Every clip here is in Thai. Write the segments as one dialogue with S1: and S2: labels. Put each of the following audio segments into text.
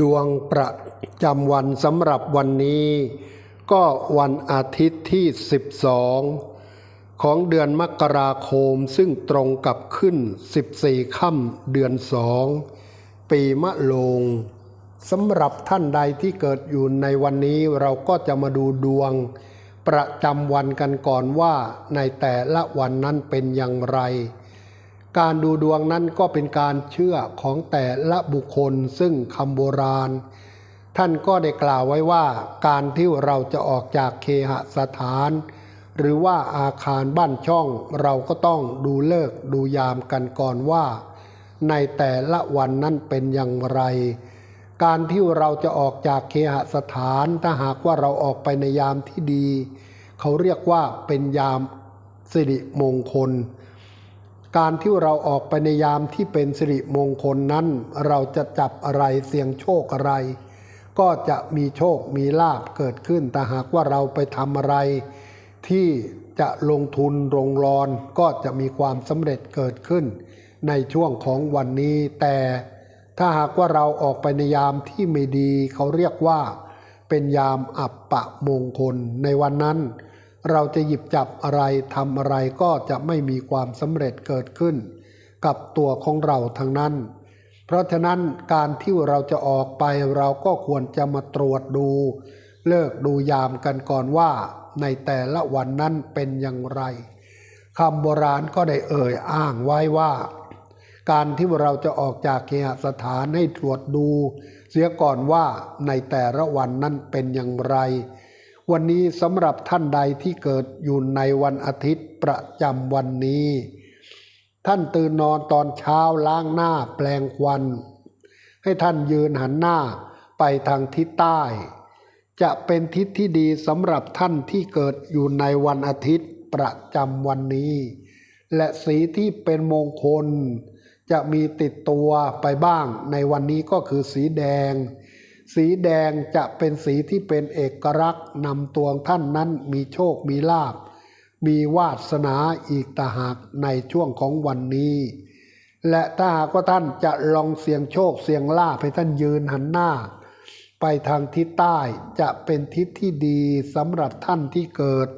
S1: ดวงประจำวันสำหรับวันนี้ ก็วันอาทิตย์ที่ 12 ของเดือนมกราคมซึ่งตรงกับขึ้น 14 ค่ำเดือนสองปีมะโรงสำหรับท่านใดที่เกิดอยู่ในวันนี้เราก็จะมาดูดวง ประจำวันกันก่อนว่าในแต่ละวันนั้นเป็นอย่างไร การดูดวงนั้นก็เป็นการเชื่อของแต่ละบุคคลซึ่งคำโบราณ ท่านก็ได้กล่าวไว้ว่า การที่เราจะออกจากเคหสถาน หรือว่าอาคารบ้านช่องเราก็ต้องดูเลิกดูยามกันก่อนว่า ในแต่ละวันนั้นเป็นอย่างไร การที่เราจะออกจากเคหสถานถ้าหากว่าเราออกไปในยามที่ดี เขาเรียกว่าเป็นยามสิริมงคล การที่เราออกไปในยามที่เป็นสิริมงคลนั้น เราจะจับอะไรเสี่ยงโชคอะไร ก็จะมีโชคมีลาบเกิดขึ้น แต่หากว่าเราไปทำอะไร ที่จะลงทุนลงรอนก็จะมีความสำเร็จเกิดขึ้น ในช่วงของวันนี้ แต่ถ้าหากว่าเราออกไปในยามที่ไม่ดีเขาเรียกว่า เป็นยามอับปะมงคลในวันนั้น เราจะหยิบจับอะไรทำอะไรก็จะไม่มีความสำเร็จเกิดขึ้น กับตัวของเราทั้งนั้น เพราะฉะนั้นการที่เราจะออกไปเราก็ควรจะมาตรวจดู เลิกดูยามกันก่อนว่า ในแต่ละวันนั้นเป็นอย่างไรคำโบราณก็ได้เอ่ยอ้างไว้ว่า การที่เราจะออกจากเคหสถานให้ตรวจดู เสียก่อนว่าในแต่ละวันนั้นเป็นอย่างไร วันนี้สำหรับท่านใดที่เกิดอยู่ในวันอาทิตย์ประจำวันนี้ ท่านตื่นนอนตอนเช้าล้างหน้าแปลงควัน ให้ท่านยืนหันหน้าไปทางทิศใต้ จะเป็นทิศที่ดีสำหรับท่านที่เกิดอยู่ในวันอาทิตย์ประจำวันนี้ และสีที่เป็นมงคล จะมีติดตัวไปบ้างในวันนี้ก็คือสีแดง สีแดงจะเป็นสีที่เป็นเอกลักษณ์นำตัวท่านนั้นมีโชคมีลาบ มีวาสนาอีกต่หากในช่วงของวันนี้ และถ้าหากว่าท่านจะลองเสี่ยงโชคเสี่ยงลาภให้ท่านยืนหันหน้า ไปทางทิศใต้จะเป็นทิศที่ดีสำหรับท่านที่เกิด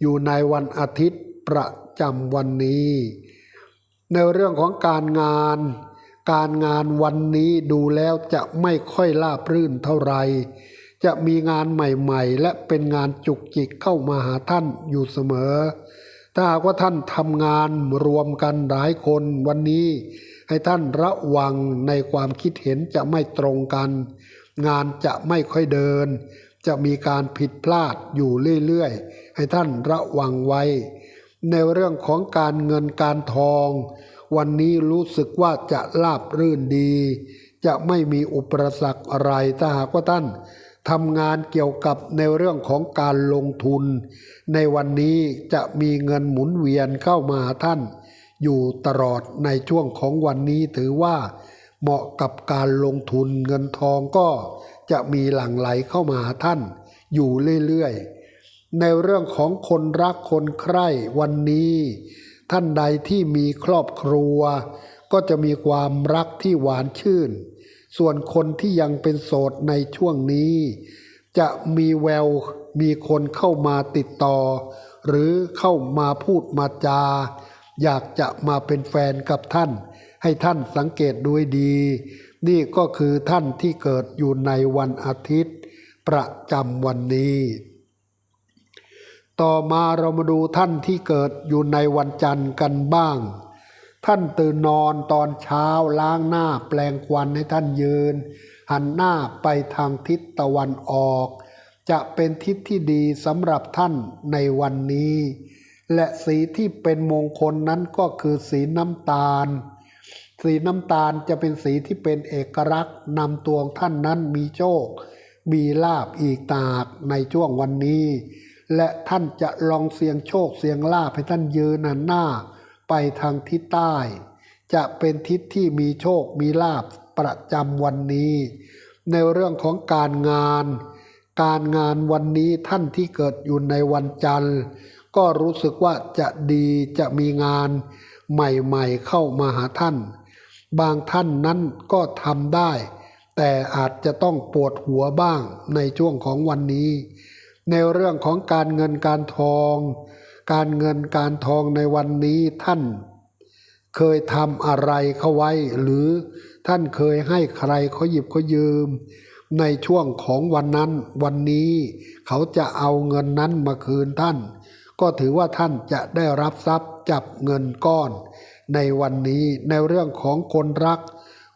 S1: อยู่ในวันอาทิตย์ประจำวันนี้ ในเรื่องของการงาน การงานวันนี้ดูแล้วจะไม่ค่อยราบรื่นเท่าไหร่จะมีงานใหม่ๆ และเป็นงานจุกจิกเข้ามาหาท่านอยู่เสมอ ถ้าหากว่าท่านทำงานรวมกันหลายคนวันนี้ ให้ท่านระวังในความคิดเห็นจะไม่ตรงกัน งานจะไม่ค่อยเดิน จะมีการผิดพลาดอยู่เรื่อยๆ ให้ท่านระวังไว้ ในเรื่องของการเงินการทอง วันนี้รู้สึกว่าจะลาบรื่นดี จะไม่มีอุปสรรคอะไรถ้าหากว่าท่านทำงานเกี่ยวกับในเรื่องของการลงทุน ในวันนี้จะมีเงินหมุนเวียนเข้ามาท่าน อยู่ตลอดในช่วงของวันนี้ถือว่าเหมาะกับการลงทุนเงินทองก็จะมีหลั่งไหลเข้ามาท่าน อยู่เรื่อยๆ ในเรื่องของคนรักคนใคร่วันนี้ ท่านใดที่มีครอบครัว ก็จะมีความรักที่หวานชื่น ส่วนคนที่ยังเป็นโสดในช่วงนี้ จะมีแววมีคนเข้ามาติดต่อ หรือเข้ามาพูดมาจา อยากจะมาเป็นแฟนกับท่าน ให้ท่านสังเกตดูให้ดี นี่ก็คือท่านที่เกิดอยู่ในวันอาทิตย์ ประจำวันนี้ ต่อมาเรามาดูท่านที่เกิดอยู่ในวันจันทร์กันบ้าง ท่านตื่นนอนตอนเช้าล้างหน้าแปลงควันให้ท่านยืน หันหน้าไปทางทิศตะวันออก จะเป็นทิศที่ดีสำหรับท่านในวันนี้ และสีที่เป็นมงคลนั้นก็คือสีน้ำตาล สีน้ำตาลจะเป็นสีที่เป็นเอกลักษณ์นำตัวท่านนั้นมีโชค มีลาบอีกตากในช่วงวันนี้ และท่านจะลองเสียงโชคเสียงลาบให้ท่านยืนหนหน้า ไปทางทิศใต้ จะเป็นทิศที่มีโชคมีลาบประจำวันนี้ ในเรื่องของการงาน การงานวันนี้ท่านที่เกิดอยู่ในวันจันทร์ ก็รู้สึกว่าจะดีจะมีงานใหม่ๆเข้ามาหาท่าน บางท่านนั้นก็ทำได้ แต่อาจจะต้องปวดหัวบ้างในช่วงของวันนี้ ในเรื่องของการเงินการทอง การเงินการทองในวันนี้ท่าน เคยทำอะไรเขาไว้ หรือท่านเคยให้ใครเขาหยิบเขายืม ในช่วงของวันนั้น วันนี้เขาจะเอาเงินนั้นมาคืนท่าน ก็ถือว่าท่านจะได้รับทรัพย์จับเงินก้อน ในวันนี้ในเรื่องของคนรัก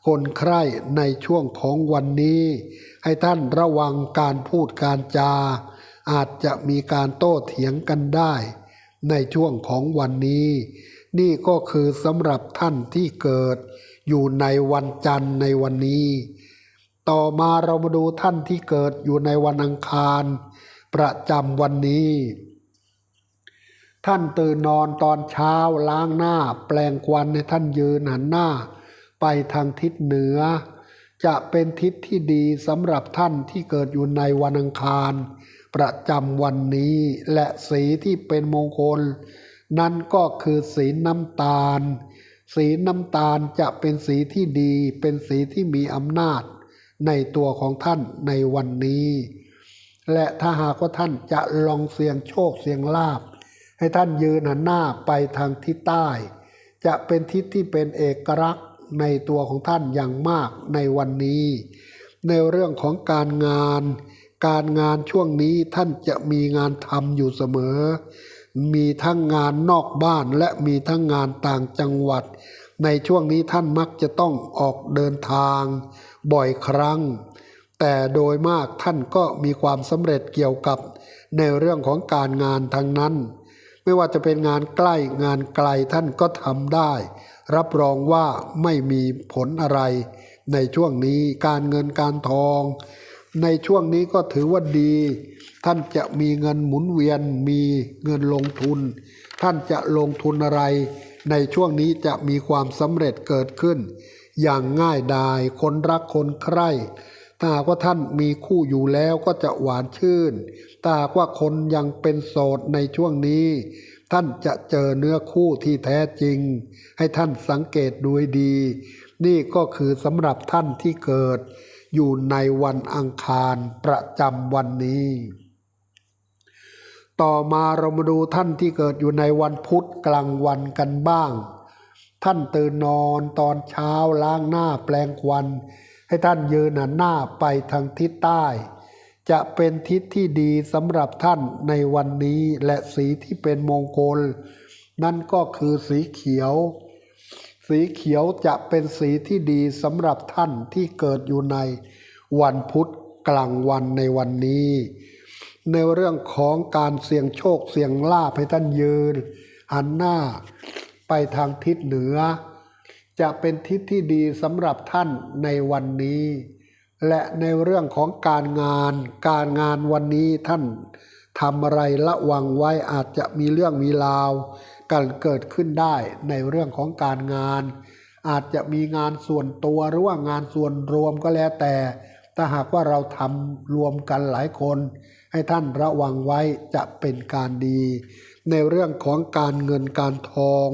S1: คนใคร่ในช่วงของวันนี้ ให้ท่านระวังการพูดการจา อาจจะมีการโต้เถียงกันได้ ในช่วงของวันนี้ นี่ก็คือสำหรับท่านที่เกิด อยู่ในวันจันทร์ในวันนี้ ต่อมาเรามาดูท่านที่เกิดอยู่ในวันอังคาร ประจำวันนี้ ท่านตื่นนอนตอนเช้าล้างหน้า แปลงควันให้ท่านยืนหันหน้า ไปทางทิศเหนือ จะเป็นทิศที่ดีสำหรับท่านที่เกิดอยู่ในวันอังคาร ประจำวันนี้ และสีที่เป็นมงคล นั่นก็คือสีน้ำตาล สีน้ำตาลจะเป็นสีที่ดี เป็นสีที่มีอำนาจ ในตัวของท่านในวันนี้ และถ้าหากว่าท่านจะลองเสี่ยงโชคเสี่ยงลาบ ให้ท่านยืนหันหน้าไปทางทิศใต้ จะเป็นทิศที่เป็นเอกลักษณ์ในตัวของท่านอย่างมากในวันนี้ ในเรื่องของการงาน การงานช่วงนี้ท่านจะมีงานทำอยู่เสมอ มีทั้งงานนอกบ้านและมีทั้งงานต่างจังหวัด ในช่วงนี้ท่านมักจะต้องออกเดินทาง บ่อยครั้ง แต่โดยมากท่านก็มีความสำเร็จเกี่ยวกับ ในเรื่องของการงานทั้งนั้น ไม่ว่าจะเป็นงานใกล้งานไกลท่านก็ทำได้ รับรองว่าไม่มีผลอะไร ในช่วงนี้การเงินการทอง ในช่วงนี้ก็ถือว่าดี ท่านจะมีเงินหมุนเวียน มีเงินลงทุน ท่านจะลงทุนอะไร ในช่วงนี้จะมีความสำเร็จเกิดขึ้น อย่างง่ายดายคนรักคนใคร่ถ้าว่าท่านมีคู่อยู่แล้วก็จะหวานชื่นถ้ากว่าคนยังเป็นโสดในช่วงนี้ ท่านจะเจอเนื้อคู่ที่แท้จริง ให้ท่านสังเกตดูดี นี่ก็คือสำหรับท่านที่เกิด อยู่ในวันอังคารประจำวันนี้ ต่อมาเรามาดูท่านที่เกิดอยู่ในวันพุธกลางวันกันบ้าง ท่านตื่นนอนตอนเช้าล้างหน้าแปลงควัน ให้ท่านยืนหันหน้าไปทางทิศใต้ จะเป็นทิศที่ดีสำหรับท่านในวันนี้และสีที่เป็นมงคล นั่นก็คือสีเขียว สีเขียวจะเป็นสีที่ดีสำหรับท่านที่เกิดอยู่ในวันพุธกลางวันในวันนี้ ในเรื่องของการเสี่ยงโชคเสี่ยงลาภให้ท่านยืน หันหน้าไปทางทิศเหนือ จะเป็นทิศที่ดีสำหรับท่านในวันนี้ และในเรื่องของการงาน การงานวันนี้ท่านทำอะไรระวังไว้อาจจะมีเรื่องมีราว กันเกิดขึ้นได้ในเรื่องของการงาน อาจจะมีงานส่วนตัวหรือว่างานส่วนรวมก็แล้วแต่ ถ้าหากว่าเราทำรวมกันหลายคน ให้ท่านระวังไว้จะเป็นการดี ในเรื่องของการเงินการทอง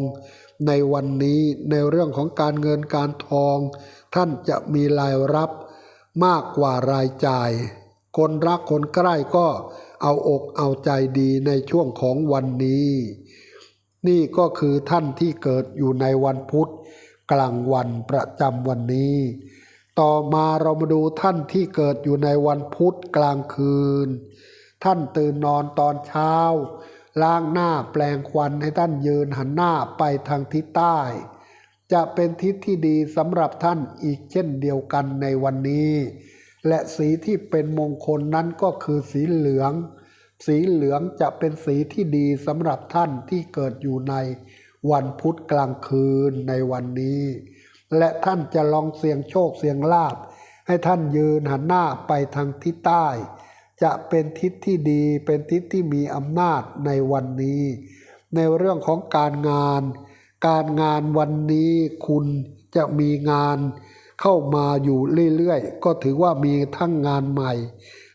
S1: ในวันนี้ในเรื่องของการเงินการทอง ท่านจะมีรายรับมากกว่ารายจ่าย คนรักคนใกล้ก็เอาอกเอาใจดีในช่วงของวันนี้ นี่ก็คือท่านที่เกิดอยู่ในวันพุธกลางวันประจำวันนี้ ต่อมาเรามาดูท่านที่เกิดอยู่ในวันพุธกลางคืน ท่านตื่นนอนตอนเช้า ล้างหน้าแปลงควันให้ท่านยืนหันหน้าไปทางทิศใต้ จะเป็นทิศที่ดีสำหรับท่านอีกเช่นเดียวกันในวันนี้ และสีที่เป็นมงคลนั้นก็คือสีเหลือง สีเหลืองจะเป็นสีที่ดีสำหรับท่านที่เกิดอยู่ในวันพุธกลางคืนในวันนี้ และท่านจะลองเสี่ยงโชคเสี่ยงลาบ ให้ท่านยืนหันหน้าไปทางทิศใต้ จะเป็นทิศที่ดีเป็นทิศที่มีอำนาจในวันนี้ ในเรื่องของการงาน การงานวันนี้คุณจะมีงานเข้ามาอยู่เรื่อยๆ ก็ถือว่ามีทั้งงานใหม่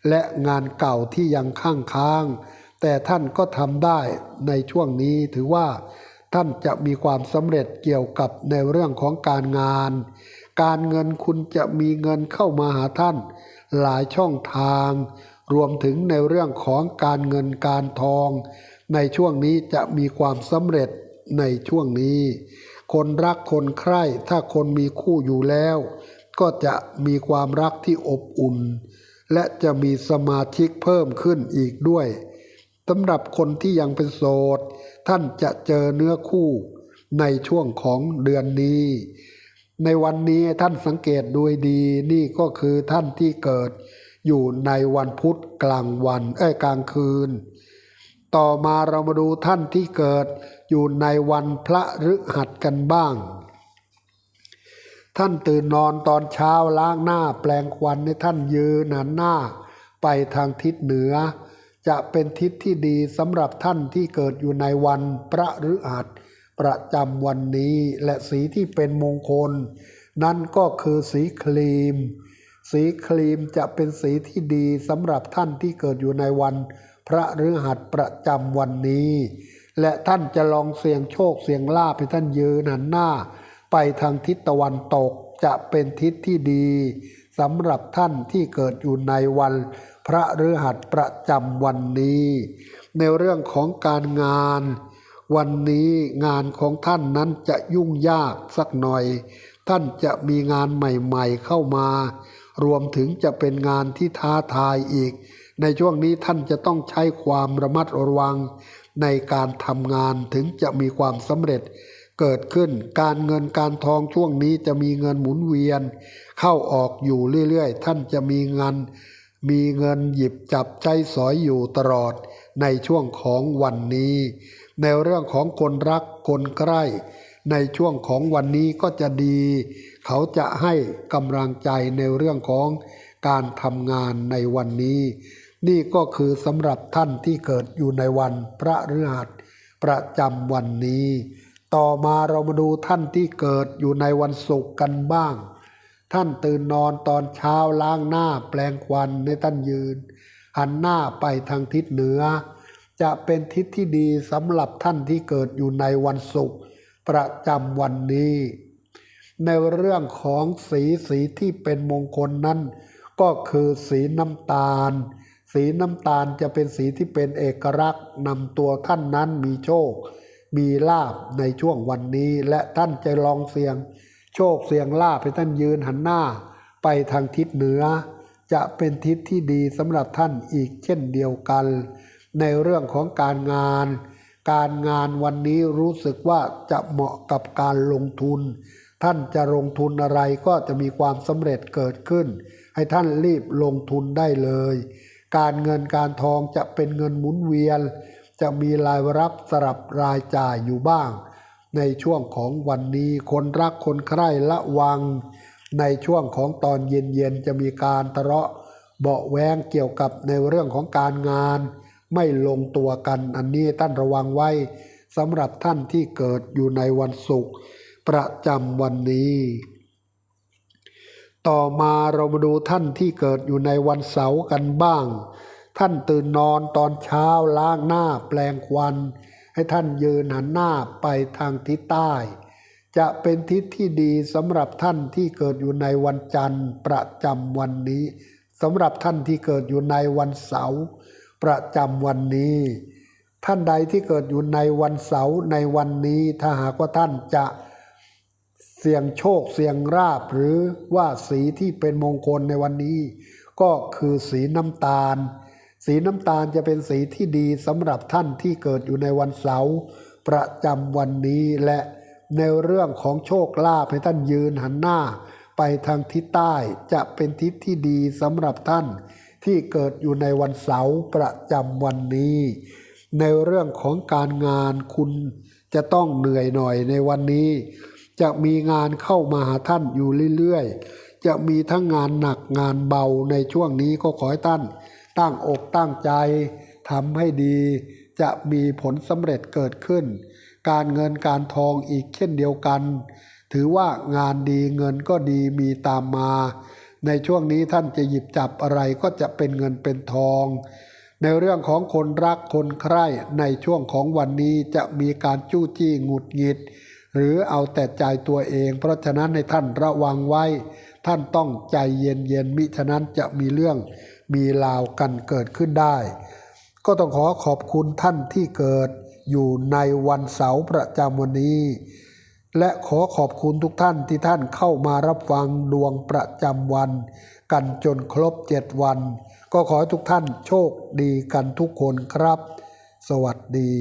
S1: และงานเก่าที่ยังข้างค้าง แต่ท่านก็ทำได้ในช่วงนี้ถือว่า ท่านจะมีความสำเร็จเกี่ยวกับในเรื่องของการงาน การเงินคุณจะมีเงินเข้ามาหาท่าน หลายช่องทาง รวมถึงในเรื่องของการเงินการทอง ในช่วงนี้จะมีความสำเร็จในช่วงนี้ คนรักคนใคร่ถ้าคนมีคู่อยู่แล้ว ก็จะมีความรักที่อบอุ่น และจะมีสมาชิกเพิ่มขึ้นอีกด้วยสำหรับคนที่ยังเป็นโสด ท่านจะเจอเนื้อคู่ในช่วงของเดือนนี้ ในวันนี้ท่านสังเกตดูให้ดีนี่ก็คือท่านที่เกิดอยู่ในวันพุธกลางวันเอ้ยกลางคืน ต่อมาเรามาดูท่านที่เกิดอยู่ในวันพระฤหัสกันบ้าง ท่านตื่นนอนตอนเช้าล้างหน้าแปลงควันในท่านยืนหันหน้า ไปทางทิศเหนือ จะเป็นทิศที่ดีสำหรับท่านที่เกิดอยู่ในวันพระฤหัสประจำวันนี้และสีที่เป็นมงคล นั่นก็คือสีครีม สีครีมจะเป็นสีที่ดีสำหรับท่านที่เกิดอยู่ในวัน พระฤหัสประจำวันนี้ และท่านจะลองเสี่ยงโชคเสี่ยงลาภให้ท่านยืนหันหน้า ไปทางทิศตะวันตกจะเป็นทิศที่ดีสำหรับท่านที่เกิดอยู่ในวันพระฤหัสประจำวันนี้ ในเรื่องของการงาน วันนี้งานของท่านนั้นจะยุ่งยากสักหน่อย ท่านจะมีงานใหม่ๆเข้ามา รวมถึงจะเป็นงานที่ท้าทายอีก ในช่วงนี้ท่านจะต้องใช้ความระมัดระวังในการทำงานถึงจะมีความสำเร็จ เกิดขึ้น การเงินการทองช่วงนี้จะมีเงินหมุนเวียน เข้าออกอยู่เรื่อยๆ ท่านจะมีเงิน มีเงินหยิบจับใช้สอยอยู่ตลอดในช่วงของวันนี้ ในเรื่องของคนรักคนใกล้ ในช่วงของวันนี้ก็จะดี เขาจะให้กำลังใจในเรื่องของการทำงานในวันนี้ นี่ก็คือสำหรับท่านที่เกิดอยู่ในวันพระฤหัสประจำวันนี้ ต่อมาเรามาดูท่านที่เกิดอยู่ในวันศุกร์กันบ้าง ท่านตื่นนอนตอนเช้าล้างหน้าแปลงควันในท่านยืน หันหน้าไปทางทิศเหนือ จะเป็นทิศที่ดีสำหรับท่านที่เกิดอยู่ในวันศุกร์ประจำวันนี้ ในเรื่องของสีสีที่เป็นมงคลนั้น ก็คือสีน้ำตาล สีน้ำตาลจะเป็นสีที่เป็นเอกลักษณ์นำตัวท่านนั้นมีโชค มีลาบในช่วงวันนี้ และท่านจะลองเสี่ยง โชคเสี่ยงลาภให้ท่านยืนหันหน้า ไปทางทิศเหนือ จะเป็นทิศที่ดีสำหรับท่านอีกเช่นเดียวกัน ในเรื่องของการงาน การงานวันนี้รู้สึกว่าจะเหมาะกับการลงทุน ท่านจะลงทุนอะไรก็จะมีความสำเร็จเกิดขึ้น ให้ท่านรีบลงทุนได้เลย การเงินการทองจะเป็นเงินหมุนเวียน จะมีรายรับสลับรายจ่ายอยู่บ้าง ในช่วงของวันนี้คนรักคนใคร่ละวัง ในช่วงของตอนเย็นๆจะมีการทะเลาะเบาะแวงเกี่ยวกับในเรื่องของการงาน ไม่ลงตัวกันอันนี้ท่านระวังไว้สำหรับท่านที่เกิดอยู่ในวันศุกร์ประจำวันนี้ ต่อมาเรามาดูท่านที่เกิดอยู่ในวันเสาร์กันบ้าง ท่านตื่นนอนตอนเช้าล้างหน้าแปลงควัน ให้ท่านยืนหันหน้าไปทางทิศใต้ จะเป็นทิศที่ดีสำหรับท่านที่เกิดอยู่ในวันจันทร์ประจำวันนี้สำหรับท่านที่เกิดอยู่ในวันเสาร์ประจำวันนี้ ท่านใดที่เกิดอยู่ในวันเสาร์ในวันนี้ถ้าหากว่าท่านจะเสี่ยงโชคเสี่ยงราบหรือว่าสีที่เป็นมงคลในวันนี้ ก็คือสีน้ำตาล สีน้ำตาลจะเป็นสีที่ดีสำหรับท่านที่เกิดอยู่ในวันเสาร์ประจำวันนี้และในเรื่องของโชคลาภให้ท่านยืนหันหน้า ไปทางทิศใต้จะเป็นทิศที่ดีสำหรับท่าน ที่เกิดอยู่ในวันเสาร์ประจำวันนี้ ในเรื่องของการงานคุณจะต้องเหนื่อยหน่อยในวันนี้ จะมีงานเข้ามาหาท่านอยู่เรื่อยๆ จะมีทั้งงานหนักงานเบาในช่วงนี้ก็ขอให้ท่าน ตั้งอกตั้งใจทำให้ดี จะมีผลสำเร็จเกิดขึ้น การเงินการทองอีกเช่นเดียวกัน ถือว่างานดีเงินก็ดีมีตามมา ในช่วงนี้ท่านจะหยิบจับอะไรก็จะเป็นเงินเป็นทอง ในเรื่องของคนรักคนใคร่ในช่วงของวันนี้จะมีการจู้จี้หงุดหงิด หรือเอาแต่ใจตัวเอง เพราะฉะนั้นในท่านระวังไว้ ท่านต้องใจเย็นๆมิฉะนั้นจะมีเรื่องมีราวกันเกิดขึ้นได้ ก็ต้องขอขอบคุณท่านที่เกิดอยู่ในวันเสาร์ประจำวันนี้ และขอขอบคุณทุกท่านที่ท่านเข้ามารับฟังดวงประจำวัน กันจนครบเจ็ดวัน ก็ขอให้ทุกท่านโชคดีกันทุกคนครับ สวัสดี